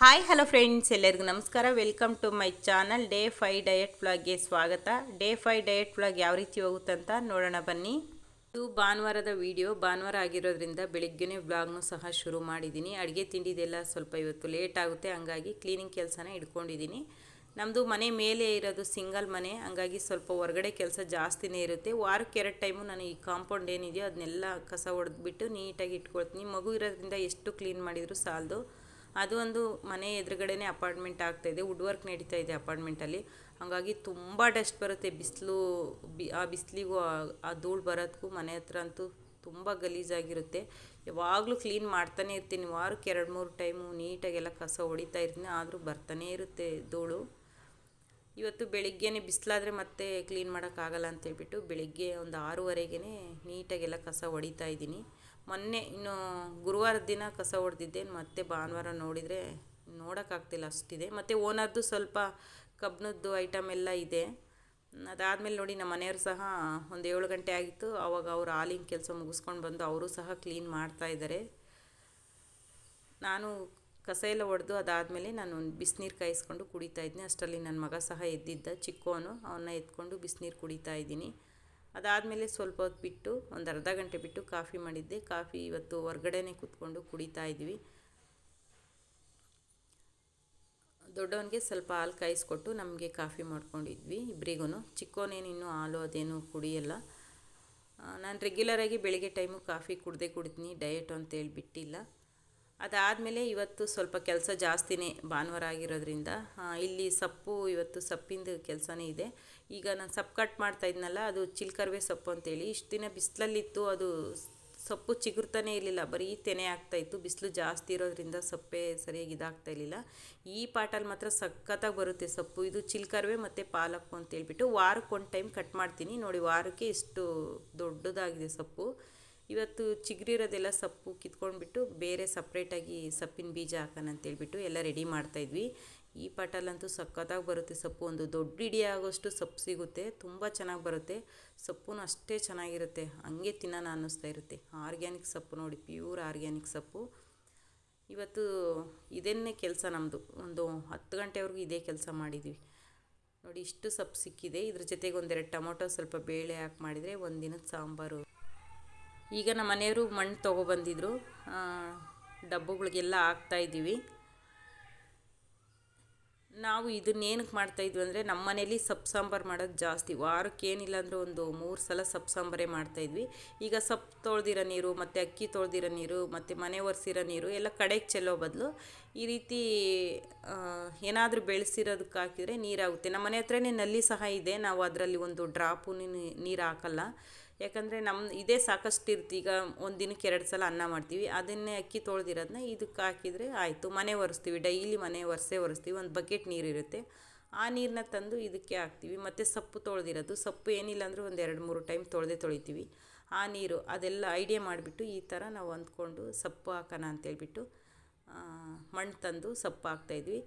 Hi, hello friends, ಎಲ್ಲರಿಗೂ ನಮಸ್ಕಾರ. Welcome to my channel ಡೇ ಫೈ ಡಯಟ್ ವ್ಲಾಗ್ಗೆ ಸ್ವಾಗತ. ಡೇ ಫೈ ಡಯಟ್ ವ್ಲಾಗ್ ಯಾವ ರೀತಿ ಹೋಗುತ್ತಂತ ನೋಡೋಣ ಬನ್ನಿ. ಇದು ಭಾನುವಾರದ ವಿಡಿಯೋ. ಭಾನುವಾರ ಆಗಿರೋದ್ರಿಂದ ಬೆಳಿಗ್ಗೆನೇ ವ್ಲಾಗ್ನು ಸಹ ಶುರು ಮಾಡಿದ್ದೀನಿ. ಅಡುಗೆ ತಿಂಡಿದೆಲ್ಲ ಸ್ವಲ್ಪ ಇವತ್ತು ಲೇಟ್ ಆಗುತ್ತೆ, ಹಂಗಾಗಿ ಕ್ಲೀನಿಂಗ್ ಕೆಲಸನ ಇಟ್ಕೊಂಡಿದ್ದೀನಿ. ನಮ್ಮದು ಮನೆ ಮೇಲೆ ಇರೋದು ಸಿಂಗಲ್ ಮನೆ, ಹಂಗಾಗಿ ಸ್ವಲ್ಪ ಹೊರಗಡೆ ಕೆಲಸ ಜಾಸ್ತಿನೇ ಇರುತ್ತೆ. ವಾರಕ್ಕೆ ಎರಡು ಟೈಮು ನಾನು ಈ ಕಾಂಪೌಂಡ್ ಏನಿದೆಯೋ ಅದನ್ನೆಲ್ಲ ಕಸ ಹೊಡೆದ್ಬಿಟ್ಟು ನೀಟಾಗಿ ಇಟ್ಕೊಳ್ತೀನಿ. ಮಗು ಇರೋದ್ರಿಂದ ಎಷ್ಟು ಕ್ಲೀನ್ ಮಾಡಿದರೂ ಸಾಲದು. ಅದು ಒಂದು ಮನೆ ಎದುರುಗಡೆನೇ ಅಪಾರ್ಟ್ಮೆಂಟ್ ಆಗ್ತಾಯಿದೆ ವುಡ್ ವರ್ಕ್ ನಡೀತಾ ಇದೆ ಅಪಾರ್ಟ್ಮೆಂಟಲ್ಲಿ. ಹಾಗಾಗಿ ತುಂಬ ಡಸ್ಟ್ ಬರುತ್ತೆ. ಬಿಸಿಲು, ಬಿ, ಆ ಬಿಸಿಲಿಗೂ, ಆ ಧೂಳು ಬರೋದಕ್ಕೂ ಮನೆ ಹತ್ರ ಅಂತೂ ತುಂಬ ಗಲೀಜಾಗಿರುತ್ತೆ. ಯಾವಾಗಲೂ ಕ್ಲೀನ್ ಮಾಡ್ತಾನೆ ಇರ್ತೀನಿ. ವಾರಕ್ಕೆ ಎರಡು, ಮೂರು ಟೈಮು ನೀಟಾಗೆಲ್ಲ ಕಸ ಹೊಡಿತಾ ಇರ್ತೀನಿ. ಆದರೂ ಬರ್ತಾನೇ ಇರುತ್ತೆ ಧೂಳು. ಇವತ್ತು ಬೆಳಿಗ್ಗೆನೇ ಬಿಸಿಲಾದರೆ ಮತ್ತೆ ಕ್ಲೀನ್ ಮಾಡೋಕ್ಕಾಗಲ್ಲ ಅಂತೇಳ್ಬಿಟ್ಟು ಬೆಳಿಗ್ಗೆ ಒಂದು ಆರೂವರೆಗೇ ನೀಟಾಗೆಲ್ಲ ಕಸ ಹೊಡಿತಾ ಇದ್ದೀನಿ. ಮೊನ್ನೆ ಇನ್ನು ಗುರುವಾರದ ದಿನ ಕಸ ಹೊಡೆದಿದ್ದೆ, ಮತ್ತೆ ಭಾನುವಾರ ನೋಡಿದರೆ ನೋಡೋಕ್ಕಾಗ್ತಿಲ್ಲ ಅಷ್ಟಿದೆ. ಮತ್ತು ಓನರ್ದು ಸ್ವಲ್ಪ ಕಬ್ಬಿಣದ್ದು ಐಟಮ್ ಎಲ್ಲ ಇದೆ. ಅದಾದಮೇಲೆ ನೋಡಿ ನಮ್ಮ ಮನೆಯವರು ಸಹ ಒಂದು ಏಳು ಗಂಟೆ ಆಗಿತ್ತು. ಆವಾಗ ಅವ್ರು ಹಾಲಿನ ಕೆಲಸ ಮುಗಿಸ್ಕೊಂಡು ಬಂದು ಅವರು ಸಹ ಕ್ಲೀನ್ ಮಾಡ್ತಾ ಇದ್ದಾರೆ ನಾನು ಕಸ ಎಲ್ಲ ಹೊಡೆದು ಅದಾದಮೇಲೆ ನಾನು ಬಿಸಿನೀರು ಕಾಯಿಸ್ಕೊಂಡು ಕುಡಿತಾ ಇದ್ದೀನಿ ಅಷ್ಟರಲ್ಲಿ ನನ್ನ ಮಗ ಸಹ ಎದ್ದಿದ್ದ ಚಿಕ್ಕೋನು ಅವನ್ನ ಎತ್ಕೊಂಡು ಬಿಸಿನೀರು ಕುಡಿತಾ ಇದ್ದೀನಿ. ಅದಾದಮೇಲೆ ಸ್ವಲ್ಪ ಹೊತ್ತು ಬಿಟ್ಟು ಒಂದು ಅರ್ಧ ಗಂಟೆ ಬಿಟ್ಟು ಕಾಫಿ ಮಾಡಿದ್ದೆ. ಕಾಫಿ ಇವತ್ತು ಹೊರ್ಗಡೆನೇ ಕೂತ್ಕೊಂಡು ಕುಡಿತಾ ಇದ್ವಿ. ದೊಡ್ಡವನಿಗೆ ಸ್ವಲ್ಪ ಹಾಲು ಕಾಯಿಸ್ಕೊಟ್ಟು ನಮಗೆ ಕಾಫಿ ಮಾಡ್ಕೊಂಡಿದ್ವಿ ಇಬ್ಬರಿಗೂ ಚಿಕ್ಕವನೇನು ಇನ್ನೂ ಹಾಲು ಅದೇನು ಕುಡಿಯಲ್ಲ. ನಾನು ರೆಗ್ಯುಲರಾಗಿ ಬೆಳಿಗ್ಗೆ ಟೈಮು ಕಾಫಿ ಕುಡ್ದೇ ಕುಡಿತೀನಿ ಡಯಟ್ ಅಂತೇಳಿ ಬಿಟ್ಟಿಲ್ಲ ಅದಾದಮೇಲೆ ಇವತ್ತು ಸ್ವಲ್ಪ ಕೆಲಸ ಜಾಸ್ತಿನೇ ಭಾನುವಾರ ಆಗಿರೋದ್ರಿಂದ ಇಲ್ಲಿ ಸೊಪ್ಪು ಇವತ್ತು ಸೊಪ್ಪಿಂದು ಕೆಲಸನೇ ಇದೆ. ಈಗ ನಾನು ಸೊಪ್ಪು ಕಟ್ ಮಾಡ್ತಾ ಇದ್ನಲ್ಲ, ಅದು ಚಿಲ್ಕರ್ವೆ ಸೊಪ್ಪು ಅಂತೇಳಿ. ಇಷ್ಟು ದಿನ ಬಿಸಿಲಲ್ಲಿತ್ತು, ಅದು ಸೊಪ್ಪು ಚಿಗುರ್ತಾನೆ ಇರಲಿಲ್ಲ. ಬರೀ ತೆನೆ ಆಗ್ತಾಯಿತ್ತು ಬಿಸಿಲು ಜಾಸ್ತಿ ಇರೋದ್ರಿಂದ ಸೊಪ್ಪೆ ಸರಿಯಾಗಿ ಇದಾಗ್ತಾ ಇರಲಿಲ್ಲ. ಈ ಪಾಟಲ್ಲಿ ಮಾತ್ರ ಸಖತ್ತಾಗಿ ಬರುತ್ತೆ ಸೊಪ್ಪು. ಇದು ಚಿಲ್ಕರ್ವೆ ಮತ್ತು ಪಾಲಕ್ಕು ಅಂತೇಳ್ಬಿಟ್ಟು ವಾರಕ್ಕೆ ಒಂದು ಟೈಮ್ ಕಟ್ ಮಾಡ್ತೀನಿ. ನೋಡಿ ವಾರಕ್ಕೆ ಇಷ್ಟು ದೊಡ್ಡದಾಗಿದೆ ಸೊಪ್ಪು. ಇವತ್ತು ಚಿಗುರಿರೋದೆಲ್ಲ ಸೊಪ್ಪು ಕಿತ್ಕೊಂಡ್ಬಿಟ್ಟು ಬೇರೆ ಸಪ್ರೇಟಾಗಿ ಸೊಪ್ಪಿನ ಬೀಜ ಹಾಕೋಣ ಅಂತೇಳ್ಬಿಟ್ಟು ಎಲ್ಲ ರೆಡಿ ಮಾಡ್ತಾಯಿದ್ವಿ ಈ ಪಾಟಲ್ಲಂತೂ ಸಖತ್ತಾಗಿ ಬರುತ್ತೆ ಸೊಪ್ಪು. ಒಂದು ದೊಡ್ಡ ಇಡಿ ಆಗೋಷ್ಟು ಸೊಪ್ಪು ಸಿಗುತ್ತೆ. ತುಂಬ ಚೆನ್ನಾಗಿ ಬರುತ್ತೆ. ಸೊಪ್ಪು ಅಷ್ಟೇ ಚೆನ್ನಾಗಿರುತ್ತೆ. ಹಂಗೆ ತಿನ್ನೋಣ ಅನ್ನಿಸ್ತಾ ಇರುತ್ತೆ. ಆರ್ಗ್ಯಾನಿಕ್ ಸೊಪ್ಪು ನೋಡಿ, ಪ್ಯೂರ್ ಆರ್ಗ್ಯಾನಿಕ್ ಸೊಪ್ಪು. ಇವತ್ತು ಇದನ್ನೇ ಕೆಲಸ ನಮ್ಮದು ಒಂದು ಹತ್ತು ಗಂಟೆವರೆಗೂ ಇದೇ ಕೆಲಸ ಮಾಡಿದ್ವಿ. ನೋಡಿ, ಇಷ್ಟು ಸೊಪ್ಪು ಸಿಕ್ಕಿದೆ. ಇದ್ರ ಜೊತೆಗೆ ಒಂದೆರಡು ಟೊಮೊಟೊ ಸ್ವಲ್ಪ ಬೇಳೆ ಹಾಕಿ ಮಾಡಿದರೆ ಒಂದು ದಿನದ ಸಾಂಬಾರು. ಈಗ ನಮ್ಮ ಮನೆಯವರು ಮಣ್ಣು ತೊಗೊಬಂದಿದ್ರು ಡಬ್ಬುಗಳಿಗೆಲ್ಲ ಹಾಕ್ತಾಯಿದ್ದೀವಿ ನಾವು ಇದನ್ನೇನಕ್ಕೆ ಮಾಡ್ತಾಯಿದ್ವಿ ಅಂದರೆ ನಮ್ಮ ಮನೇಲಿ ಸೊಪ್ಪು ಸಾಂಬಾರು ಮಾಡೋದು ಜಾಸ್ತಿ. ವಾರಕ್ಕೆ ಏನಿಲ್ಲ ಅಂದರೆ ಒಂದು ಮೂರು ಸಲ ಸೊಪ್ಪು ಸಾಂಬಾರೇ ಮಾಡ್ತಾಯಿದ್ವಿ ಈಗ ಸೊಪ್ಪು ತೊಳೆದಿರೋ ನೀರು, ಮತ್ತು ಅಕ್ಕಿ ತೊಳೆದಿರೋ ನೀರು, ಮತ್ತು ಮನೆ ಒರೆಸಿರೋ ನೀರು, ಎಲ್ಲ ಕಡೆಗೆ ಚೆಲ್ಲೋ ಬದಲು ಈ ರೀತಿ ಏನಾದರೂ ಬೆಳೆಸಿರೋದಕ್ಕೆ ಹಾಕಿದರೆ ನೀರಾಗುತ್ತೆ. ನಮ್ಮ ಮನೆ ಹತ್ರನೇ ನಲ್ಲಿ ಸಹ ಇದೆ. ನಾವು ಅದರಲ್ಲಿ ಒಂದು ಡ್ರಾಪು ನೀರು ಹಾಕಲ್ಲ. ಯಾಕಂದರೆ ನಮ್ಮ ಇದೇ ಸಾಕಷ್ಟು ಇರ್ತಿ, ಈಗ ಒಂದು ದಿನಕ್ಕೆ ಎರಡು ಸಲ ಅನ್ನ ಮಾಡ್ತೀವಿ. ಅದನ್ನೇ ಅಕ್ಕಿ ತೊಳೆದಿರೋದನ್ನ ಇದಕ್ಕೆ ಹಾಕಿದರೆ ಆಯಿತು. ಮನೆ ಒರೆಸ್ತೀವಿ, ಡೈಲಿ ಮನೆ ಒರೆಸೇ ಒರೆಸ್ತೀವಿ. ಒಂದು ಬಕೆಟ್ ನೀರಿರುತ್ತೆ ಆ ನೀರನ್ನ ತಂದು ಇದಕ್ಕೆ ಹಾಕ್ತೀವಿ. ಮತ್ತು ಸೊಪ್ಪು ತೊಳೆದಿರೋದು. ಸೊಪ್ಪು ಏನಿಲ್ಲ ಅಂದರೂ ಒಂದು ಎರಡು ಮೂರು ಟೈಮ್ ತೊಳೆದೇ ತೊಳಿತೀವಿ. ಆ ನೀರು ಅದೆಲ್ಲ ಐಡಿಯಾ ಮಾಡಿಬಿಟ್ಟು ಈ ಥರ ನಾವು ಅಂದ್ಕೊಂಡು ಸೊಪ್ಪು ಹಾಕೋಣ ಅಂತೇಳ್ಬಿಟ್ಟು ಮಣ್ಣು ತಂದು ಸೊಪ್ಪು ಹಾಕ್ತಾಯಿದ್ವಿ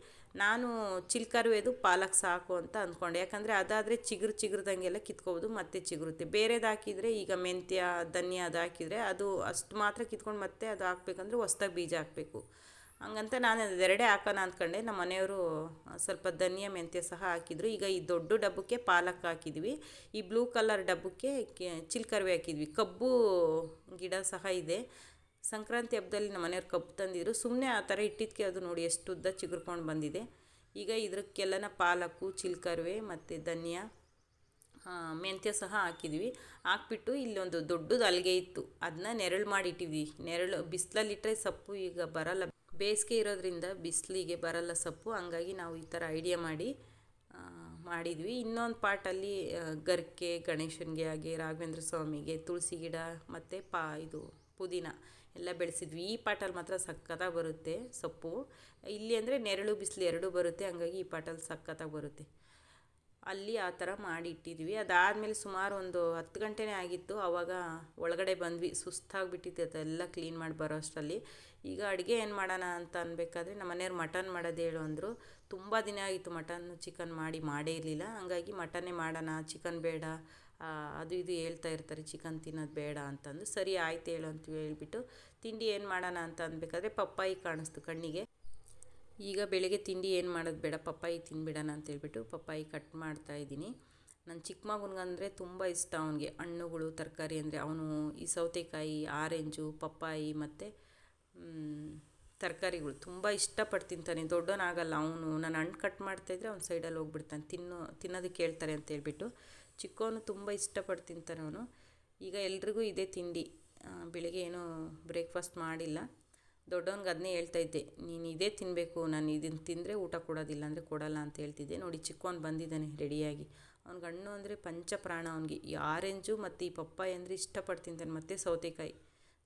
ನಾನು ಚಿಲ್ಕರ್ವೇದು ಪಾಲಕ್ ಸಾಕು ಅಂತ ಅಂದ್ಕೊಂಡೆ ಯಾಕಂದರೆ ಅದಾದರೆ ಚಿಗುರು ಚಿಗುರ್ದಂಗೆಲ್ಲ ಕಿತ್ಕೋಬೋದು, ಮತ್ತೆ ಚಿಗುರುತ್ತೆ. ಬೇರೆದು ಹಾಕಿದರೆ ಈಗ ಮೆಂತ್ಯ, ಧನ್ಯ ಅದು ಹಾಕಿದರೆ ಅದು ಅಷ್ಟು ಮಾತ್ರ ಕಿತ್ಕೊಂಡು ಮತ್ತೆ ಅದು ಹಾಕ್ಬೇಕಂದ್ರೆ ಹೊಸ್ದಾಗಿ ಬೀಜ ಹಾಕಬೇಕು. ಹಂಗಂತ ನಾನು ಅದೆರಡೇ ಹಾಕೋಣ ಅಂದ್ಕೊಂಡೆ ನಮ್ಮ ಮನೆಯವರು ಸ್ವಲ್ಪ ಧನ್ಯ, ಮೆಂತ್ಯ ಸಹ ಹಾಕಿದರು. ಈಗ ಈ ದೊಡ್ಡ ಡಬ್ಬಕ್ಕೆ ಪಾಲಕ್ ಹಾಕಿದ್ವಿ. ಈ ಬ್ಲೂ ಕಲರ್ ಡಬ್ಬಕ್ಕೆ ಚಿಲ್ಕರ್ವೆ ಹಾಕಿದ್ವಿ. ಕಬ್ಬು ಗಿಡ ಸಹ ಇದೆ. ಸಂಕ್ರಾಂತಿ ಹಬ್ಬದಲ್ಲಿ ನಮ್ಮ ಮನೆಯವ್ರು ಕಬ್ಬು ತಂದಿದ್ರು. ಸುಮ್ಮನೆ ಆ ಥರ ಇಟ್ಟಿದ್ಕೆ ಅದು ನೋಡಿ ಎಷ್ಟು ಉದ್ದ ಚಿಗುರ್ಕೊಂಡು ಬಂದಿದೆ. ಈಗ ಇದಕ್ಕೆಲ್ಲನ ಪಾಲಕ್ಕು ಚಿಲ್ಕರ್ವೆ ಮತ್ತು ಧನಿಯಾ ಮೆಂತ್ಯ ಸಹ ಹಾಕಿದ್ವಿ. ಹಾಕ್ಬಿಟ್ಟು ಇಲ್ಲೊಂದು ದೊಡ್ಡದು ಅಲ್ಲಿಗೆ ಇತ್ತು. ಅದನ್ನ ನೆರಳು ಮಾಡಿ ಇಟ್ಟಿದ್ವಿ ನೆರಳು ಬಿಸಿಲಲ್ಲಿಟ್ಟರೆ ಸೊಪ್ಪು ಈಗ ಬರಲ್ಲ. ಬೇಸಿಗೆ ಇರೋದ್ರಿಂದ ಬಿಸಿಲಿಗೆ ಬರಲ್ಲ ಸೊಪ್ಪು. ಹಂಗಾಗಿ ನಾವು ಈ ಥರ ಐಡಿಯಾ ಮಾಡಿ ಮಾಡಿದ್ವಿ. ಇನ್ನೊಂದು ಪಾಟಲ್ಲಿ ಗರ್ಕೆ, ಗಣೇಶನಿಗೆ ಹಾಗೆ ರಾಘವೇಂದ್ರ ಸ್ವಾಮಿಗೆ ತುಳಸಿ ಗಿಡ ಮತ್ತು ಪಾ, ಇದು ಪುದೀನ. ಎಲ್ಲ ಬೆಳೆಸಿದ್ವಿ. ಈ ಪಾಟಲ್ಲಿ ಮಾತ್ರ ಸಖತ್ತಾಗಿ ಬರುತ್ತೆ ಸೊಪ್ಪು. ಇಲ್ಲಿ ಅಂದರೆ ನೆರಳು ಬಿಸಿಲು ಎರಡೂ ಬರುತ್ತೆ, ಹಂಗಾಗಿ ಈ ಪಾಟಲ್ಲಿ ಸಖತ್ತಾಗಿ ಬರುತ್ತೆ. ಅಲ್ಲಿ ಆ ಥರ ಮಾಡಿ ಇಟ್ಟಿದ್ವಿ. ಅದಾದಮೇಲೆ ಸುಮಾರು ಒಂದು ಹತ್ತು ಗಂಟೆನೇ ಆಗಿತ್ತು. ಆವಾಗ ಒಳಗಡೆ ಬಂದ್ವಿ. ಸುಸ್ತಾಗಿಬಿಟ್ಟಿತ್ತು. ಅದೆಲ್ಲ ಕ್ಲೀನ್ ಮಾಡಿ ಬರೋ ಅಷ್ಟರಲ್ಲಿ. ಈಗ ಅಡುಗೆ ಏನು ಮಾಡೋಣ ಅಂತ ಅನ್ಬೇಕಾದ್ರೆ ನಮ್ಮ ಮನೆಯವ್ರು ಮಟನ್ ಮಾಡೋದು ಹೇಳು ಅಂದರು. ತುಂಬ ದಿನ ಆಗಿತ್ತು ಮಟನ್ ಚಿಕನ್ ಮಾಡಿ ಮಾಡೇ ಇರಲಿಲ್ಲ. ಹಂಗಾಗಿ ಮಟನ್ನೇ ಮಾಡೋಣ, ಚಿಕನ್ ಬೇಡ ಅದು ಇದು ಹೇಳ್ತಾ ಇರ್ತಾರೆ, ಚಿಕನ್ ತಿನ್ನೋದು ಬೇಡ ಅಂತಂದು. ಸರಿ, ಆಯ್ತು ಹೇಳು ಅಂತ ಹೇಳಿಬಿಟ್ಟು ತಿಂಡಿ ಏನು ಮಾಡೋಣ ಅಂತ ಅನ್ಬೇಕಾದ್ರೆ ಪಪ್ಪಾಯಿ ಕಾಣಿಸ್ತು ಕಣ್ಣಿಗೆ. ಈಗ ಬೆಳಗ್ಗೆ ತಿಂಡಿ ಏನು ಮಾಡೋದು ಬೇಡ, ಪಪ್ಪಾಯಿ ತಿನ್ಬಿಡೋಣ ಅಂತೇಳ್ಬಿಟ್ಟು ಪಪ್ಪಾಯಿ ಕಟ್ ಮಾಡ್ತಾ ಇದ್ದೀನಿ. ನನ್ನ ಚಿಕ್ಕ ಮಗನಿಗಂದರೆ ತುಂಬ ಇಷ್ಟ ಅವನಿಗೆ. ಹಣ್ಣುಗಳು, ತರಕಾರಿ ಅಂದರೆ ಅವನು ಈ ಸೌತೆಕಾಯಿ, ಆರೆಂಜು, ಪಪ್ಪಾಯಿ ಮತ್ತು ತರಕಾರಿಗಳು ತುಂಬ ಇಷ್ಟಪಟ್ಟು ತಿಂತಾನೆ ದೊಡ್ಡವನಾಗಲ್ಲ ಅವನು. ನಾನು ಹಣ್ಣು ಕಟ್ ಮಾಡ್ತಾಯಿದ್ರೆ ಅವ್ನ ಸೈಡಲ್ಲಿ ಹೋಗ್ಬಿಡ್ತಾನೆ. ತಿನ್ನು, ತಿನ್ನೋದಕ್ಕೆ ಹೇಳ್ತಾರೆ ಅಂತ ಹೇಳ್ಬಿಟ್ಟು ಚಿಕ್ಕವನು ತುಂಬ ಇಷ್ಟಪಟ್ಟು ತಿಂತಾನೆ ಅವನು ಈಗ ಎಲ್ರಿಗೂ ಇದೇ ತಿಂಡಿ. ಬೆಳಿಗ್ಗೆ ಏನೂ ಬ್ರೇಕ್ಫಾಸ್ಟ್ ಮಾಡಿಲ್ಲ. ದೊಡ್ಡವನಿಗೆ ಅದನ್ನೇ ಹೇಳ್ತಾ ಇದ್ದೆ, ನೀನು ಇದೇ ತಿನ್ನಬೇಕು ನಾನು ಇದನ್ನು ತಿಂದರೆ ಊಟ ಕೊಡೋದಿಲ್ಲ ಅಂದರೆ ಕೊಡಲ್ಲ ಅಂತ ಹೇಳ್ತಿದ್ದೆ. ನೋಡಿ ಚಿಕ್ಕವನು ಬಂದಿದ್ದಾನೆ ರೆಡಿಯಾಗಿ ಅವ್ನಿಗೆ ಹಣ್ಣು ಅಂದರೆ ಪಂಚ ಪ್ರಾಣ ಅವ್ನಿಗೆ. ಈ ಆರೆಂಜು ಮತ್ತು ಈ ಪಪ್ಪಾಯಿ ಅಂದರೆ ಇಷ್ಟಪಟ್ಟು ತಿಂತಾನೆ ಮತ್ತು ಸೌತೆಕಾಯಿ.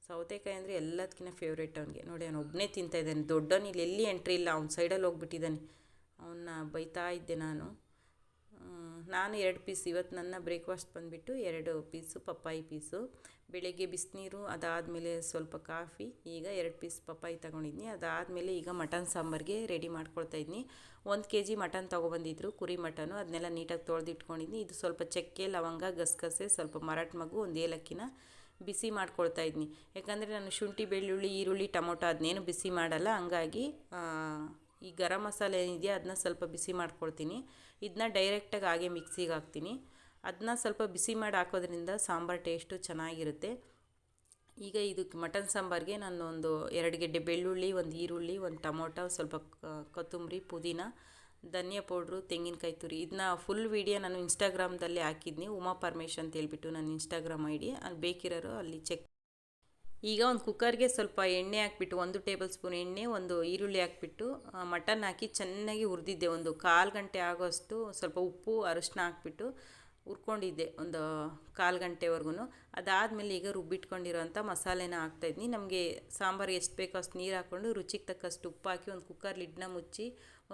ಸೌತೆಕಾಯಿ ಅಂದರೆ ಎಲ್ಲದಕ್ಕಿಂತ ಫೇವ್ರೇಟ್ ಅವನಿಗೆ. ನೋಡಿ, ಅವನು ಒಬ್ಬನೇ ತಿಂತಾಯಿದ್ದಾನೆ ದೊಡ್ಡವನು ಇಲ್ಲಿ ಎಲ್ಲಿ ಎಂಟ್ರಿ ಇಲ್ಲ, ಅವ್ನ ಸೈಡಲ್ಲಿ ಹೋಗ್ಬಿಟ್ಟಿದ್ದಾನೆ. ಅವನ್ನ ಬೈತಾ ಇದ್ದೆ ನಾನು. ನಾನು ಎರಡು ಪೀಸ್ ಇವತ್ತು ನನ್ನ ಬ್ರೇಕ್ಫಾಸ್ಟ್ ಬಂದುಬಿಟ್ಟು ಎರಡು ಪೀಸು ಪಪ್ಪಾಯಿ ಪೀಸು. ಬೆಳಗ್ಗೆ ಬಿಸಿನೀರು, ಅದಾದಮೇಲೆ ಸ್ವಲ್ಪ ಕಾಫಿ, ಈಗ ಎರಡು ಪೀಸ್ ಪಪ್ಪಾಯಿ ತೊಗೊಂಡಿದ್ನಿ. ಅದಾದಮೇಲೆ ಈಗ ಮಟನ್ ಸಾಂಬಾರಿಗೆ ರೆಡಿ ಮಾಡ್ಕೊಳ್ತಾ ಇದ್ದೀನಿ ಒಂದು ಕೆ ಜಿ ಮಟನ್ ತೊಗೊಬಂದಿದ್ರು, ಕುರಿ ಮಟನು. ಅದನ್ನೆಲ್ಲ ನೀಟಾಗಿ ತೊಳೆದಿಟ್ಕೊಂಡಿದ್ನಿ. ಇದು ಸ್ವಲ್ಪ ಚಕ್ಕೆ, ಲವಂಗ, ಗಸಗಸೆ, ಸ್ವಲ್ಪ ಮರಾಠ ಮಗು, ಒಂದು ಏಲಕ್ಕಿನ ಬಿಸಿ ಮಾಡ್ಕೊಳ್ತಾ ಇದ್ದೀನಿ ಯಾಕಂದರೆ ನಾನು ಶುಂಠಿ, ಬೆಳ್ಳುಳ್ಳಿ, ಈರುಳ್ಳಿ, ಟೊಮೊಟೊ ಅದನ್ನೇನು ಬಿಸಿ ಮಾಡಲ್ಲ. ಹಂಗಾಗಿ ಈ ಗರಂ ಮಸಾಲೆ ಏನಿದೆಯಾ ಅದನ್ನ ಸ್ವಲ್ಪ ಬಿಸಿ ಮಾಡ್ಕೊಳ್ತೀನಿ. ಇದನ್ನ ಡೈರೆಕ್ಟಾಗಿ ಹಾಗೆ ಮಿಕ್ಸಿಗೆ ಹಾಕ್ತೀನಿ. ಅದನ್ನ ಸ್ವಲ್ಪ ಬಿಸಿ ಮಾಡಿ ಹಾಕೋದ್ರಿಂದ ಸಾಂಬಾರು ಟೇಸ್ಟು ಚೆನ್ನಾಗಿರುತ್ತೆ. ಈಗ ಇದಕ್ಕೆ ಮಟನ್ ಸಾಂಬಾರಿಗೆ ನಾನು ಒಂದು ಎರಡು ಗೆಡ್ಡೆ ಬೆಳ್ಳುಳ್ಳಿ, ಒಂದು ಈರುಳ್ಳಿ, ಒಂದು ಟೊಮೊಟೊ, ಸ್ವಲ್ಪ ಕೊತ್ತಂಬರಿ, ಪುದೀನ, ಧನಿಯಾ ಪೌಡ್ರು, ತೆಂಗಿನಕಾಯಿ ತುರಿ. ಇದನ್ನ ಫುಲ್ ವೀಡಿಯೋ ನಾನು ಇನ್ಸ್ಟಾಗ್ರಾಮ್ದಲ್ಲಿ ಹಾಕಿದ್ನಿ. ಉಮಾ ಪರಮೇಶ್ ಅಂತ ಹೇಳ್ಬಿಟ್ಟು ನನ್ನ ಇನ್ಸ್ಟಾಗ್ರಾಮ್ ಐ ಡಿ ಅಲ್ಲಿ ಬೇಕಿರೋರು ಅಲ್ಲಿ ಚೆಕ್ ಈಗ ಒಂದು ಕುಕ್ಕರ್ಗೆ ಸ್ವಲ್ಪ ಎಣ್ಣೆ ಹಾಕ್ಬಿಟ್ಟು, ಒಂದು ಟೇಬಲ್ ಸ್ಪೂನ್ ಎಣ್ಣೆ, ಒಂದು ಈರುಳ್ಳಿ ಹಾಕ್ಬಿಟ್ಟು ಮಟನ್ ಹಾಕಿ ಚೆನ್ನಾಗಿ ಹುರಿದಿದ್ದೆ. ಒಂದು ಕಾಲು ಗಂಟೆ ಆಗೋಷ್ಟು ಸ್ವಲ್ಪ ಉಪ್ಪು, ಅರಶಿನ ಹಾಕ್ಬಿಟ್ಟು ಹುರ್ಕೊಂಡಿದ್ದೆ ಒಂದು ಕಾಲು ಗಂಟೆವರೆಗೂ ಅದಾದಮೇಲೆ ಈಗ ರುಬ್ಬಿಟ್ಕೊಂಡಿರೋಂಥ ಮಸಾಲೆನ ಹಾಕ್ತಾಯಿದ್ನಿ ನಮಗೆ ಸಾಂಬಾರು ಎಷ್ಟು ಬೇಕೋ ಅಷ್ಟು ನೀರು ಹಾಕ್ಕೊಂಡು ರುಚಿಗೆ ತಕ್ಕಷ್ಟು ಉಪ್ಪು ಹಾಕಿ ಒಂದು ಕುಕ್ಕರ್ ಲಿಡ್ನ ಮುಚ್ಚಿ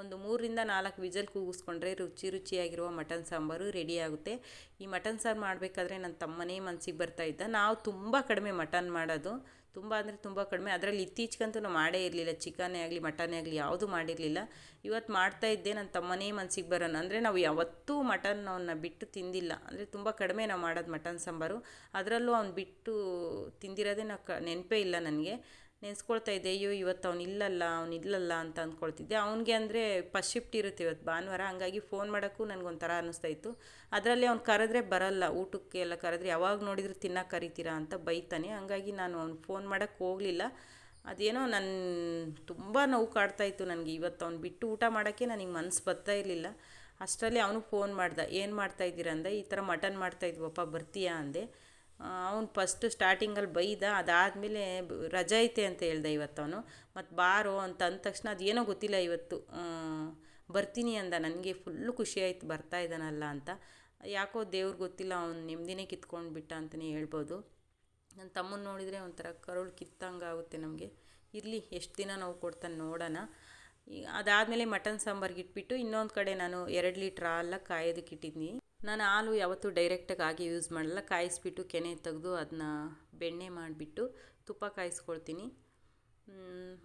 ಒಂದು ಮೂರರಿಂದ ನಾಲ್ಕು ವಿಜಲ್ ಕೂಗಿಸ್ಕೊಂಡ್ರೆ ರುಚಿ ರುಚಿಯಾಗಿರುವ ಮಟನ್ ಸಾಂಬಾರು ರೆಡಿ ಆಗುತ್ತೆ. ಈ ಮಟನ್ ಸಾರು ಮಾಡಬೇಕಾದ್ರೆ ನನ್ನ ತಮ್ಮನೇ ಮನಸ್ಸಿಗೆ ಇದ್ದ. ನಾವು ತುಂಬ ಕಡಿಮೆ ಮಟನ್ ಮಾಡೋದು. ತುಂಬ ಅಂದರೆ ತುಂಬ ಕಡಿಮೆ. ಅದರಲ್ಲಿ ಇತ್ತೀಚೆಗಂತೂ ನಾವು ಮಾಡೇ ಇರಲಿಲ್ಲ. ಚಿಕನೇ ಆಗಲಿ ಮಟನೇ ಆಗಲಿ ಯಾವುದೂ ಮಾಡಿರಲಿಲ್ಲ. ಇವತ್ತು ಮಾಡ್ತಾ ಇದ್ದೆ, ನನ್ನ ತಮ್ಮನೇ ಮನ್ಸಿಗೆ ಬರೋಣ. ಅಂದರೆ ನಾವು ಯಾವತ್ತೂ ಮಟನ್ ಅವನ್ನ ಬಿಟ್ಟು ತಿಂದಿಲ್ಲ. ಅಂದರೆ ತುಂಬ ಕಡಿಮೆ ನಾವು ಮಾಡೋದು ಮಟನ್ ಸಾಂಬಾರು. ಅದರಲ್ಲೂ ಅವ್ನು ಬಿಟ್ಟು ತಿಂದಿರೋದೇ ನಾವು ಕ ನೆನಪೇ ಇಲ್ಲ ನನಗೆ. ನೆನೆಸ್ಕೊಳ್ತಾ ಇದ್ದೆ, ಅಯ್ಯೋ, ಇವತ್ತು ಅವ್ನು ಇಲ್ಲಲ್ಲ ಅವ್ನು ಇಲ್ಲಲ್ಲ ಅಂತ ಅಂದ್ಕೊಳ್ತಿದ್ದೆ ಅವ್ನಿಗೆ ಅಂದರೆ ಫಸ್ಟ್ ಶಿಫ್ಟ್ ಇರುತ್ತೆ ಇವತ್ತು ಭಾನುವಾರ, ಹಂಗಾಗಿ ಫೋನ್ ಮಾಡೋಕ್ಕೂ ನನಗೊಂಥರ ಅನ್ನಿಸ್ತಾ ಇತ್ತು. ಅದರಲ್ಲಿ ಅವ್ನು ಕರೆದ್ರೆ ಬರಲ್ಲ ಊಟಕ್ಕೆ ಎಲ್ಲ ಕರೆದ್ರೆ ಯಾವಾಗ ನೋಡಿದ್ರು ತಿನ್ನೋಕೆ ಕರಿತೀರಾ ಅಂತ ಬೈತಾನೆ. ಹಂಗಾಗಿ ನಾನು ಅವ್ನು ಫೋನ್ ಮಾಡೋಕ್ಕೆ ಹೋಗಲಿಲ್ಲ. ಅದೇನೋ ನನ್ನ ತುಂಬ ನೋವು ಕಾಡ್ತಾಯಿತ್ತು ನನಗೆ. ಇವತ್ತು ಅವ್ನು ಬಿಟ್ಟು ಊಟ ಮಾಡೋಕ್ಕೆ ನನಗೆ ಮನಸ್ಸು ಬರ್ತಾ ಇರಲಿಲ್ಲ. ಅಷ್ಟರಲ್ಲಿ ಅವನು ಫೋನ್ ಮಾಡ್ದೆ, ಏನು ಮಾಡ್ತಾ ಮಾಡ್ತಾಯಿದ್ದೀರ ಅಂದೆ, ಈ ಥರ ಮಟನ್ ಮಾಡ್ತಾಯಿದ್ವಪ್ಪ ಬರ್ತೀಯಾ? ಅಂದೆ. ಅವ್ನು ಫಸ್ಟು ಸ್ಟಾರ್ಟಿಂಗಲ್ಲಿ ಬೈದ, ಅದಾದಮೇಲೆ ರಜೆ ಐತೆ ಅಂತ ಹೇಳ್ದೆ ಇವತ್ತು ಅವನು ಮತ್ತು ಬಾರೋ ಅಂತ ಅಂದ ತಕ್ಷಣ ಅದೇನೋ ಗೊತ್ತಿಲ್ಲ ಇವತ್ತು. ಬರ್ತೀನಿ ಅಂದ. ನನಗೆ ಫುಲ್ಲು ಖುಷಿ ಆಯ್ತು, ಬರ್ತಾ ಇದ್ದಾನಲ್ಲ ಅಂತ. ಯಾಕೋ ದೇವ್ರಿಗೆ ಗೊತ್ತಿಲ್ಲ, ಅವ್ನು ನೆಮ್ಮದಿನೇ ಕಿತ್ಕೊಂಡು ಬಿಟ್ಟ ಅಂತಲೇ ಹೇಳ್ಬೋದು. ನನ್ನ ತಮ್ಮನ ನೋಡಿದರೆ ಒಂಥರ ಕರುಳು ಕಿತ್ತಂಗೆ ಆಗುತ್ತೆ ನಮಗೆ. ಇರಲಿ, ಎಷ್ಟು ದಿನ ನಾವು ಕೊಡ್ತಾನೆ ನೋಡೋಣ. ಅದಾದಮೇಲೆ ಮಟನ್ ಸಾಂಬಾರ್ಗೆ ಇಟ್ಬಿಟ್ಟು ಇನ್ನೊಂದು ಕಡೆ ನಾನು ಎರಡು ಲೀಟ್ರ್ ಹಾಲ ಕಾಯೋದಕ್ಕೆ ಇಟ್ಟಿದ್ದೀನಿ ನಾನು ಹಾಲು ಯಾವತ್ತೂ ಡೈರೆಕ್ಟಾಗಿ ಆಗಿ ಯೂಸ್ ಮಾಡಲ್ಲ. ಕಾಯಿಸ್ಬಿಟ್ಟು ಕೆನೆ ತೆಗೆದು ಅದನ್ನ ಬೆಣ್ಣೆ ಮಾಡಿಬಿಟ್ಟು ತುಪ್ಪ ಕಾಯಿಸ್ಕೊಳ್ತೀನಿ.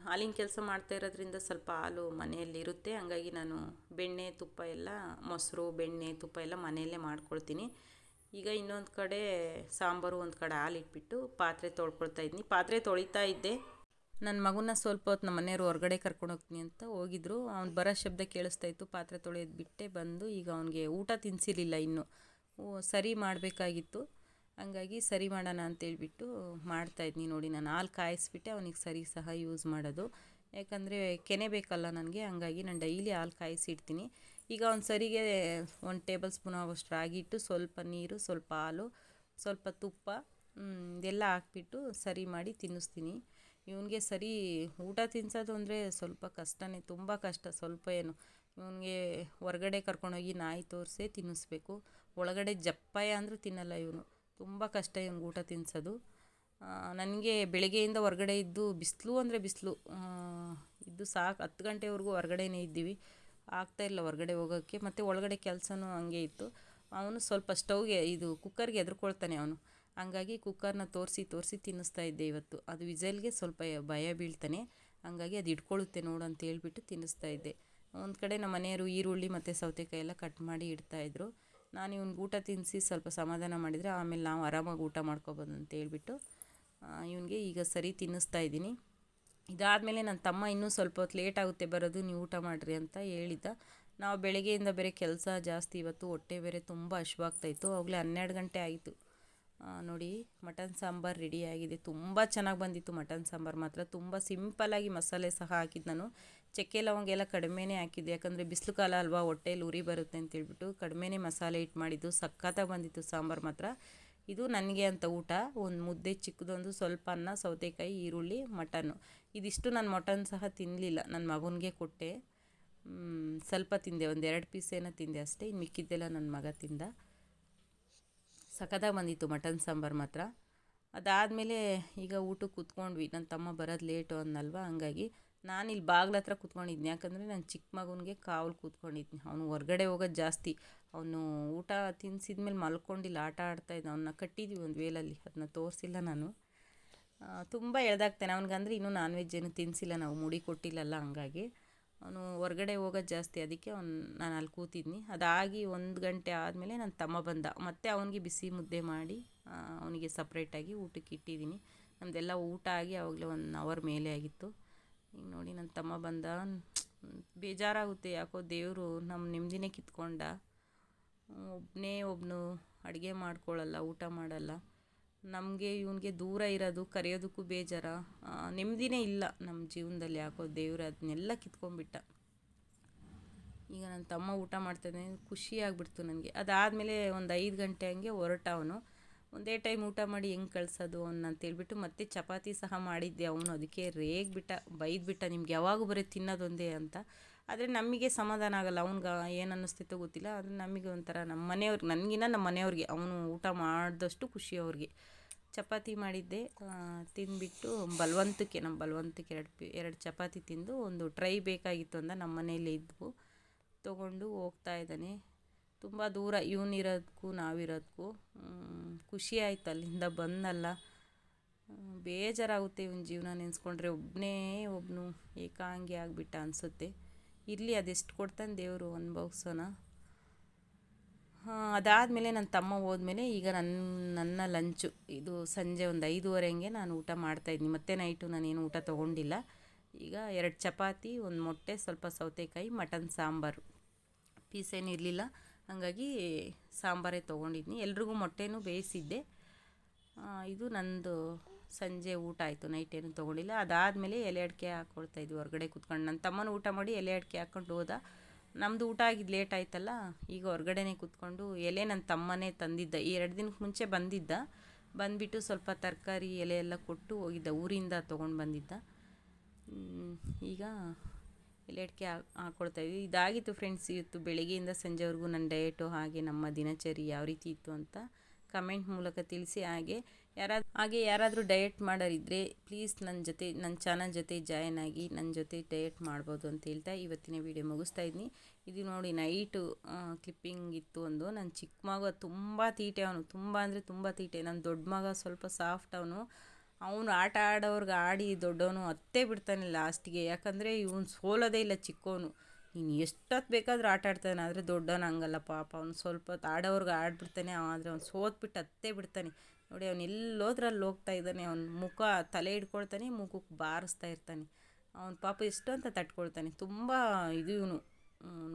ಹಾಲಿನ ಕೆಲಸ ಮಾಡ್ತಾ ಇರೋದ್ರಿಂದ ಸ್ವಲ್ಪ ಹಾಲು ಮನೆಯಲ್ಲಿ ಇರುತ್ತೆ. ಹಂಗಾಗಿ ನಾನು ಬೆಣ್ಣೆ, ತುಪ್ಪ ಎಲ್ಲ, ಮೊಸರು, ಬೆಣ್ಣೆ, ತುಪ್ಪ ಎಲ್ಲ ಮನೆಯಲ್ಲೇ ಮಾಡ್ಕೊಳ್ತೀನಿ. ಈಗ ಇನ್ನೊಂದು ಕಡೆ ಸಾಂಬಾರು ಒಂದು ಕಡೆ ಹಾಲು ಇಟ್ಬಿಟ್ಟು ಪಾತ್ರೆ ತೊಳ್ಕೊಳ್ತಾ ಇದ್ದೀನಿ. ಪಾತ್ರೆ ತೊಳಿತಾ ಇದ್ದೆ. ನನ್ನ ಮಗುನ ಸ್ವಲ್ಪ ಹೊತ್ತು ನಮ್ಮ ಮನೆಯವರು ಹೊರಗಡೆ ಕರ್ಕೊಂಡು ಹೋಗ್ತೀನಿ ಅಂತ ಹೋಗಿದ್ರು. ಅವ್ನು ಬರೋ ಶಬ್ದ ಕೇಳಿಸ್ತಾ ಇತ್ತು. ಪಾತ್ರೆ ತೊಳೆಯೋದು ಬಿಟ್ಟೆ, ಬಂದು ಈಗ ಅವನಿಗೆ ಊಟ ತಿನ್ಸಿರಲಿಲ್ಲ ಇನ್ನು. ಸರಿ ಮಾಡಬೇಕಾಗಿತ್ತು. ಹಂಗಾಗಿ ಸರಿ ಮಾಡೋಣ ಅಂತೇಳ್ಬಿಟ್ಟು ಮಾಡ್ತಾಯಿದ್ನಿ ನೋಡಿ. ನಾನು ಹಾಲು ಕಾಯಿಸ್ಬಿಟ್ಟೆ, ಅವನಿಗೆ ಸರಿ ಸಹ ಯೂಸ್ ಮಾಡೋದು. ಯಾಕಂದರೆ ಕೆನೆ ಬೇಕಲ್ಲ ನನಗೆ, ಹಂಗಾಗಿ ನಾನು ಡೈಲಿ ಹಾಲು ಕಾಯಿಸಿಡ್ತೀನಿ. ಈಗ ಒಂದು ಸರಿಗೆ ಒಂದು ಟೇಬಲ್ ಸ್ಪೂನ್ ಆಗೋಷ್ಟು ರಾಗಿ ಇಟ್ಟು ಸ್ವಲ್ಪ ನೀರು, ಸ್ವಲ್ಪ ಹಾಲು, ಸ್ವಲ್ಪ ತುಪ್ಪ ಇದೆಲ್ಲ ಹಾಕ್ಬಿಟ್ಟು ಸರಿ ಮಾಡಿ ತಿನ್ನಿಸ್ತೀನಿ. ಇವನಿಗೆ ಸರಿ ಊಟ ತಿನ್ಸೋದು ಅಂದರೆ ಸ್ವಲ್ಪ ಕಷ್ಟನೇ, ತುಂಬ ಕಷ್ಟ, ಸ್ವಲ್ಪ ಏನು. ಇವನಿಗೆ ಹೊರ್ಗಡೆ ಕರ್ಕೊಂಡೋಗಿ ನಾಯಿ ತೋರಿಸೇ ತಿನ್ನಿಸ್ಬೇಕು. ಒಳಗಡೆ ಜಪ್ಪಾಯ ಅಂದರೂ ತಿನ್ನಲ್ಲ ಇವನು. ತುಂಬ ಕಷ್ಟ ಇವ್ನಿಗೆ ಊಟ ತಿನ್ಸೋದು. ನನಗೆ ಬೆಳಗ್ಗೆಯಿಂದ ಹೊರಗಡೆ ಇದ್ದು ಬಿಸಿಲು ಅಂದರೆ ಬಿಸಿಲು. ಇದ್ದು ಸಾಕು, ಹತ್ತು ಗಂಟೆವರೆಗೂ ಹೊರಗಡೆನೇ ಇದ್ದೀವಿ. ಆಗ್ತಾಯಿಲ್ಲ ಹೊರ್ಗಡೆ ಹೋಗೋಕ್ಕೆ. ಮತ್ತು ಒಳಗಡೆ ಕೆಲಸನೂ ಹಂಗೆ ಇತ್ತು. ಅವನು ಸ್ವಲ್ಪ ಸ್ಟವ್ಗೆ, ಇದು ಕುಕ್ಕರ್ಗೆ ಎದ್ರುಕೊಳ್ತಾನೆ ಅವನು. ಹಂಗಾಗಿ ಕುಕ್ಕರ್ನ ತೋರಿಸಿ ತೋರಿಸಿ ತಿನ್ನಿಸ್ತಾ ಇದ್ದೆ ಇವತ್ತು. ಅದು ವಿಸಲ್ಗೆ ಸ್ವಲ್ಪ ಭಯ ಬೀಳ್ತಾನೆ. ಹಂಗಾಗಿ ಅದು ಇಟ್ಕೊಳ್ಳುತ್ತೆ ನೋಡು ಅಂತ ಹೇಳ್ಬಿಟ್ಟು ತಿನ್ನಿಸ್ತಾ ಇದ್ದೆ. ಒಂದು ಕಡೆ ನಮ್ಮ ಮನೆಯವರು ಈರುಳ್ಳಿ ಮತ್ತು ಸೌತೆಕಾಯಿ ಎಲ್ಲ ಕಟ್ ಮಾಡಿ ಇಡ್ತಾಯಿದ್ರು ನಾನು ಇವ್ನಿಗೆ ಊಟ ತಿನ್ನಿಸಿ ಸ್ವಲ್ಪ ಸಮಾಧಾನ ಮಾಡಿದರೆ ಆಮೇಲೆ ನಾವು ಆರಾಮಾಗಿ ಊಟ ಮಾಡ್ಕೊಬೋದು ಅಂತ ಹೇಳ್ಬಿಟ್ಟು ಇವನಿಗೆ ಈಗ ಸರಿ ತಿನ್ನಿಸ್ತಾ ಇದ್ದೀನಿ. ಇದಾದಮೇಲೆ ನನ್ನ ತಮ್ಮ ಇನ್ನೂ ಸ್ವಲ್ಪ ಹೊತ್ತು ಲೇಟ್ ಆಗುತ್ತೆ ಬರೋದು, ನೀವು ಊಟ ಮಾಡಿರಿ ಅಂತ ಹೇಳಿದ್ದ. ನಾವು ಬೆಳಗ್ಗೆಯಿಂದ ಬೇರೆ ಕೆಲಸ ಜಾಸ್ತಿ, ಇವತ್ತು ಹೊಟ್ಟೆ ಬೇರೆ ತುಂಬ ಹಶ್ವಾಗ್ತಾಯಿತ್ತು ಆಗಲೇ ಹನ್ನೆರಡು ಗಂಟೆ ಆಯಿತು. ನೋಡಿ, ಮಟನ್ ಸಾಂಬಾರು ಆಗಿದೆ. ತುಂಬ ಚೆನ್ನಾಗಿ ಬಂದಿತ್ತು ಮಟನ್ ಸಾಂಬಾರು ಮಾತ್ರ. ತುಂಬ ಸಿಂಪಲ್ಲಾಗಿ ಮಸಾಲೆ ಸಹ ಹಾಕಿದ್ದು ನಾನು. ಚಕ್ಕೆ ಲವಂಗ ಎಲ್ಲ ಕಡಿಮೆನೇ ಹಾಕಿದ್ದೆ. ಯಾಕಂದರೆ ಬಿಸಿಲು ಕಾಲ ಅಲ್ವಾ ಹೊಟ್ಟೆಯಲ್ಲಿ ಉರಿ ಬರುತ್ತೆ ಅಂತೇಳ್ಬಿಟ್ಟು ಕಡಿಮೆನೇ ಮಸಾಲೆ ಇಟ್ಟು ಮಾಡಿದ್ದು. ಸಖತ್ತಾಗಿ ಬಂದಿತ್ತು ಸಾಂಬಾರು ಮಾತ್ರ. ಇದು ನನಗೆ ಅಂತ ಊಟ. ಒಂದು ಮುದ್ದೆ ಚಿಕ್ಕದೊಂದು, ಸ್ವಲ್ಪ ಅನ್ನ, ಸೌತೆಕಾಯಿ, ಈರುಳ್ಳಿ, ಮಟನ್ನು. ಇದಿಷ್ಟು ನಾನು ಮಟನ್ ಸಹ ತಿನ್ನಲಿಲ್ಲ ನನ್ನ ಮಗನಿಗೆ ಕೊಟ್ಟೆ. ಸ್ವಲ್ಪ ತಿಂದೆ. ಒಂದು ಎರಡು ಪೀಸ್ ಏನೋ ತಿಂದೆ ಅಷ್ಟೇ. ಇನ್ನು ಮಿಕ್ಕಿದ್ದೆಲ್ಲ ನನ್ನ ಮಗ ತಿಂದ. ಸಖತ್ತಾಗಿ ಬಂದಿತ್ತು ಮಟನ್ ಸಾಂಬಾರು ಮಾತ್ರ. ಅದಾದಮೇಲೆ ಈಗ ಊಟಕ್ಕೆ ಕೂತ್ಕೊಂಡ್ವಿ. ನನ್ನ ತಮ್ಮ ಬರೋದು ಲೇಟು ಅನ್ನಲ್ವ? ಹಂಗಾಗಿ ನಾನು ಇಲ್ಲಿ ಬಾಗ್ಲ ಹತ್ರ ಕೂತ್ಕೊಂಡಿದ್ನಿ. ಯಾಕಂದರೆ ನಾನು ಚಿಕ್ಕ ಮಗನಿಗೆ ಕಾವಲು ಕೂತ್ಕೊಂಡಿದ್ನಿ. ಅವನು ಹೊರಗಡೆ ಹೋಗೋದು ಜಾಸ್ತಿ. ಅವನು ಊಟ ತಿನ್ಸಿದ್ಮೇಲೆ ಮಲ್ಕೊಂಡಿಲ್ಲ. ಆಟ ಆಡ್ತಾ ಇದ್ದ ಅವನ್ನ ಕಟ್ಟಿದ್ವಿ ಒಂದು ವೇಲಲ್ಲಿ. ಅದನ್ನ ತೋರಿಸಿಲ್ಲ ನಾನು. ತುಂಬ ಎಳ್ದಾಗ್ತಾನೆ. ಅವನಿಗಂದ್ರೆ ಇನ್ನೂ ನಾನ್ ವೆಜ್ ಏನು ತಿನ್ನಿಸಿಲ್ಲ ನಾವು ಮುಡಿ ಕೊಟ್ಟಿಲ್ಲಲ್ಲ ಹಂಗಾಗಿ. ಅವನು ಹೊರ್ಗಡೆ ಹೋಗೋದು ಜಾಸ್ತಿ, ಅದಕ್ಕೆ ಅವ್ನು ನಾನು ಅಲ್ಲಿ ಕೂತಿದ್ನಿ. ಅದಾಗಿ ಒಂದು ಗಂಟೆ ಆದಮೇಲೆ ನನ್ನ ತಮ್ಮ ಬಂದ. ಮತ್ತೆ ಅವನಿಗೆ ಬಿಸಿ ಮುದ್ದೆ ಮಾಡಿ ಅವನಿಗೆ ಸಪ್ರೇಟಾಗಿ ಊಟಕ್ಕೆ ಇಟ್ಟಿದ್ದೀನಿ. ನಮ್ಮದೆಲ್ಲ ಊಟ ಆಗಿ ಆವಾಗಲೇ ಒನ್ ಅವರ್ ಮೇಲೆ ಆಗಿತ್ತು. ಈಗ ನೋಡಿ ನನ್ನ ತಮ್ಮ ಬಂದ. ಬೇಜಾರಾಗುತ್ತೆ. ಯಾಕೋ ದೇವರು ನಮ್ಮ ನೆಮ್ಮದಿನೇ ಕಿತ್ಕೊಂಡ. ಒಬ್ಬನೇ ಒಬ್ಬನು ಅಡುಗೆ ಮಾಡ್ಕೊಳ್ಳಲ್ಲ ಊಟ ಮಾಡಲ್ಲ. ನಮಗೆ ಇವನಿಗೆ ದೂರ ಇರೋದು, ಕರೆಯೋದಕ್ಕೂ ಬೇಜಾರ. ನೆಮ್ಮದಿನೇ ಇಲ್ಲ ನಮ್ಮ ಜೀವನದಲ್ಲಿ ಯಾಕೋ ದೇವ್ರು ಅದನ್ನೆಲ್ಲ ಕಿತ್ಕೊಂಡ್ಬಿಟ್ಟ. ಈಗ ನನ್ನ ತಮ್ಮ ಊಟ ಮಾಡ್ತಾನೆ ಖುಷಿ ಆಗಿಬಿಡ್ತು ನನಗೆ. ಅದಾದಮೇಲೆ ಒಂದು ಐದು ಗಂಟೆ ಹಂಗೆ ಹೊರಟ ಅವನು ಒಂದೇ ಟೈಮ್ ಊಟ ಮಾಡಿ ಹೆಂಗೆ ಕಳಿಸೋದು ಅವನ್ನ ಅಂತೇಳ್ಬಿಟ್ಟು ಮತ್ತೆ ಚಪಾತಿ ಸಹ ಮಾಡಿದ್ದೆ ಅವನು. ಅದಕ್ಕೆ ರೇಗ್ಬಿಟ್ಟ ಬೈದ್ಬಿಟ್ಟ ನಿಮ್ಗೆ ಯಾವಾಗ ಬರೀ ತಿನ್ನೋದೊಂದೇ ಅಂತ. ಆದರೆ ನಮಗೆ ಸಮಾಧಾನ ಆಗಲ್ಲ. ಅವ್ನಿಗೆ ಏನು ಅನ್ನಿಸ್ತಿತ್ತು ಗೊತ್ತಿಲ್ಲ. ಆದರೆ ನಮಗೆ ಒಂಥರ ನಮ್ಮ ಮನೆಯವ್ರಿಗೆ ನನಗಿನ್ನ ನಮ್ಮ ಮನೆಯವ್ರಿಗೆ, ಅವನು ಊಟ ಮಾಡಿದಷ್ಟು ಖುಷಿ ಅವ್ರಿಗೆ. ಚಪಾತಿ ಮಾಡಿದ್ದೆ. ತಿಂದುಬಿಟ್ಟು ಬಲವಂತಕ್ಕೆ ನಮ್ಮ ಬಲವಂತಕ್ಕೆ ಎರಡು ಪಿ, ಎರಡು ಚಪಾತಿ ತಿಂದು ಒಂದು ಟ್ರೈ ಬೇಕಾಗಿತ್ತು ಅಂತ ನಮ್ಮ ಮನೇಲಿ ಇದ್ವು. ತೊಗೊಂಡು ಹೋಗ್ತಾ ಇದ್ದಾನೆ. ತುಂಬ ದೂರ ಇವನಿರೋದಕ್ಕೂ ನಾವಿರೋದಕ್ಕೂ ಖುಷಿ ಆಯ್ತು ಅಲ್ಲಿಂದ ಬಂದಲ್ಲ. ಬೇಜಾರಾಗುತ್ತೆ ಇವನ ಜೀವನ ನೆನೆಸ್ಕೊಂಡ್ರೆ. ಒಬ್ಬನೇ ಒಬ್ಬನು ಏಕಾಂಗಿ ಆಗಿಬಿಟ್ಟ ಅನಿಸುತ್ತೆ. ಇರಲಿ, ಅದೆಷ್ಟು ಕೊಡ್ತಾನೆ ದೇವರು ಅನುಭವ್ಸೋಣ ಅದಾದಮೇಲೆ ನನ್ನ ತಮ್ಮ ಹೋದ್ಮೇಲೆ ಈಗ ನನ್ನ ನನ್ನ ಲಂಚು. ಇದು ಸಂಜೆ ಒಂದು ಐದೂವರೆ ಹಂಗೆ ನಾನು ಊಟ ಮಾಡ್ತಾಯಿದ್ದೀನಿ ಮತ್ತೆ ನೈಟು ನಾನೇನು ಊಟ ತೊಗೊಂಡಿಲ್ಲ. ಈಗ ಎರಡು ಚಪಾತಿ, ಒಂದು ಮೊಟ್ಟೆ, ಸ್ವಲ್ಪ ಸೌತೆಕಾಯಿ, ಮಟನ್ ಸಾಂಬಾರು. ಪೀಸ್ ಇರಲಿಲ್ಲ. ಹಾಗಾಗಿ ಸಾಂಬಾರೇ ತೊಗೊಂಡಿದ್ನಿ. ಎಲ್ರಿಗೂ ಮೊಟ್ಟೆನೂ ಬೇಯಿಸಿದ್ದೆ. ಇದು ನಂದು ಸಂಜೆ ಊಟ ಆಯಿತು. ನೈಟ್ ಏನು ತೊಗೊಂಡಿಲ್ಲ. ಅದಾದಮೇಲೆ ಎಲೆ ಅಡಿಕೆ ಹಾಕ್ಕೊಳ್ತಾಯಿದ್ವಿ ಹೊರಗಡೆ ಕೂತ್ಕೊಂಡು. ನನ್ನ ತಮ್ಮನ ಊಟ ಮಾಡಿ ಎಲೆ ಅಡಿಕೆ ಹಾಕ್ಕೊಂಡು ಹೋದ. ನಮ್ಮದು ಊಟ ಆಗಿದ್ದು ಲೇಟ್ ಆಯ್ತಲ್ಲ, ಈಗ ಹೊರಗಡೆನೇ ಕೂತ್ಕೊಂಡು ಎಲೆ ನನ್ನ ತಮ್ಮನೇ ತಂದಿದ್ದ. ಈ ಎರಡು ದಿನಕ್ಕೆ ಮುಂಚೆ ಬಂದಿದ್ದ. ಬಂದುಬಿಟ್ಟು ಸ್ವಲ್ಪ ತರಕಾರಿ ಎಲೆ ಎಲ್ಲ ಕೊಟ್ಟು ಹೋಗಿದ್ದ. ಊರಿಂದ ತೊಗೊಂಡು ಬಂದಿದ್ದ. ಈಗ ಹಾಕ್ಕೊಳ್ತಾ ಹಾಕ್ಕೊಳ್ತಾಯಿದ್ವಿ ಇದಾಗಿತ್ತು ಫ್ರೆಂಡ್ಸ್ ಇವತ್ತು ಬೆಳಗ್ಗೆಯಿಂದ ಸಂಜೆವರೆಗೂ ನನ್ನ ಡಯಟು ಹಾಗೆ ನಮ್ಮ ದಿನಚರಿ ಯಾವ ರೀತಿ ಇತ್ತು ಅಂತ ಕಮೆಂಟ್ ಮೂಲಕ ತಿಳಿಸಿ. ಹಾಗೆ ಯಾರಾದರೂ ಹಾಗೆ ಯಾರಾದರೂ ಡಯಟ್ ಮಾಡೋರಿದ್ದರೆ ಪ್ಲೀಸ್ ನನ್ನ ಜೊತೆ ನನ್ನ ಚಾನಲ್ ಜೊತೆ ಜಾಯ್ನ್ ಆಗಿ ನನ್ನ ಜೊತೆ ಡಯಟ್ ಮಾಡ್ಬೋದು ಅಂತ ಹೇಳ್ತಾ ಇವತ್ತಿನ ವಿಡಿಯೋ ಮುಗಿಸ್ತಾ ಇದ್ದೀನಿ ಇದು ನೋಡಿ ನೈಟು ಕ್ಲಿಪ್ಪಿಂಗ್ ಇತ್ತು ಒಂದು. ನನ್ನ ಚಿಕ್ಕ ಮಗ ತುಂಬ ತೀಟೆ ಅವನು. ತುಂಬ ಅಂದರೆ ತುಂಬ ತೀಟೆ. ನನ್ನ ದೊಡ್ಡ ಮಗ ಸ್ವಲ್ಪ ಸಾಫ್ಟ್ ಅವನು. ಅವನು ಆಟ ಆಡೋರ್ಗೆ ಆಡಿ ದೊಡ್ಡವನು ಅತ್ತೇ ಬಿಡ್ತಾನೆ ಲಾಸ್ಟಿಗೆ. ಯಾಕಂದರೆ ಇವನು ಸೋಲೋದೇ ಇಲ್ಲ ಚಿಕ್ಕವನು ನೀನು ಎಷ್ಟೊತ್ತು ಬೇಕಾದರೂ ಆಟ ಆಡ್ತಾನೆ, ಆದರೆ ದೊಡ್ಡವನು ಹಂಗಲ್ಲ ಪಾಪ. ಅವ್ನು ಸ್ವಲ್ಪ ಹೊತ್ತು ಆಡೋರ್ಗೆ ಆಡ್ಬಿಡ್ತಾನೆ, ಆದರೆ ಅವ್ನು ಸೋತ್ಬಿಟ್ಟು ಅತ್ತೇ ಬಿಡ್ತಾನೆ. ನೋಡಿ, ಅವ್ನು ಎಲ್ಲೋದ್ರಲ್ಲಿ ಹೋಗ್ತಾ ಇದ್ದಾನೆ. ಅವ್ನ ಮುಖ ತಲೆ ಹಿಡ್ಕೊಳ್ತಾನೆ ಮುಖಕ್ಕೆ ಬಾರಿಸ್ತಾ ಇರ್ತಾನೆ. ಅವ್ನ ಪಾಪ ಎಷ್ಟು ಅಂತ ತಟ್ಕೊಳ್ತಾನೆ. ತುಂಬ ಇದು ಇವನು.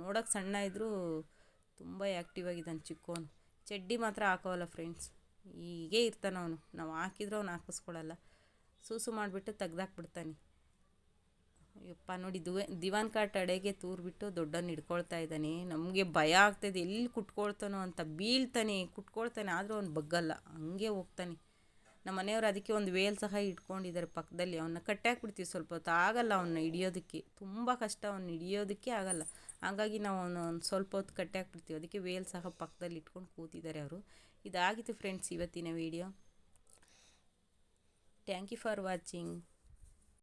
ನೋಡೋಕೆ ಸಣ್ಣ ಇದ್ದರೂ ತುಂಬ ಆ್ಯಕ್ಟಿವ್ ಆಗಿದ್ದಾನೆ ಚಿಕ್ಕವನು ಚಡ್ಡಿ ಮಾತ್ರ ಹಾಕೋವಲ್ಲ ಫ್ರೆಂಡ್ಸ್ ಹೀಗೇ ಇರ್ತಾನೆ ಅವನು. ನಾವು ಹಾಕಿದ್ರೆ ಅವ್ನು ಹಾಕಿಸ್ಕೊಳ್ಳಲ್ಲ ಸೂಸು ಮಾಡಿಬಿಟ್ಟು ತೆಗ್ದಾಕ್ಬಿಡ್ತಾನೆ. ಯಪ್ಪ ನೋಡಿ ದುವೆ, ದಿವಾನ್ ಕಾಟ್ ಅಡೆಗೆ ತೂರ್ಬಿಟ್ಟು ದೊಡ್ಡನ್ನು ಹಿಡ್ಕೊಳ್ತಾ ಇದ್ದಾನೆ. ನಮಗೆ ಭಯ ಆಗ್ತಾಯಿದೆ ಎಲ್ಲಿ ಕುಟ್ಕೊಳ್ತಾನೋ ಅಂತ ಬೀಳ್ತಾನೆ. ಕುಟ್ಕೊಳ್ತಾನೆ. ಆದರೂ ಅವ್ನು ಬಗ್ಗಲ್ಲ. ಹಂಗೆ ಹೋಗ್ತಾನೆ. ನಮ್ಮ ಮನೆಯವರು ಅದಕ್ಕೆ ಒಂದು ವೇಲ್ ಸಹ ಇಟ್ಕೊಂಡಿದ್ದಾರೆ ಪಕ್ಕದಲ್ಲಿ. ಅವನ್ನ ಕಟ್ಟಾಕ್ಬಿಡ್ತೀವಿ ಸ್ವಲ್ಪ ಹೊತ್ತು. ಆಗಲ್ಲ ಅವನ್ನ ಹಿಡಿಯೋದಕ್ಕೆ. ತುಂಬ ಕಷ್ಟ. ಅವನ್ನ ಹಿಡಿಯೋದಕ್ಕೆ ಆಗಲ್ಲ. ಹಾಗಾಗಿ ನಾವು ಅವನು ಒಂದು ಸ್ವಲ್ಪ ಹೊತ್ತು ಕಟ್ಟಾಕ್ಬಿಡ್ತೀವಿ ಅದಕ್ಕೆ ವೇಲ್ ಸಹ ಪಕ್ಕದಲ್ಲಿ ಇಟ್ಕೊಂಡು ಕೂತಿದ್ದಾರೆ ಅವರು. ಇದಾಗಿತ್ತು ಫ್ರೆಂಡ್ಸ್ ಇವತ್ತಿನ video thank you for watching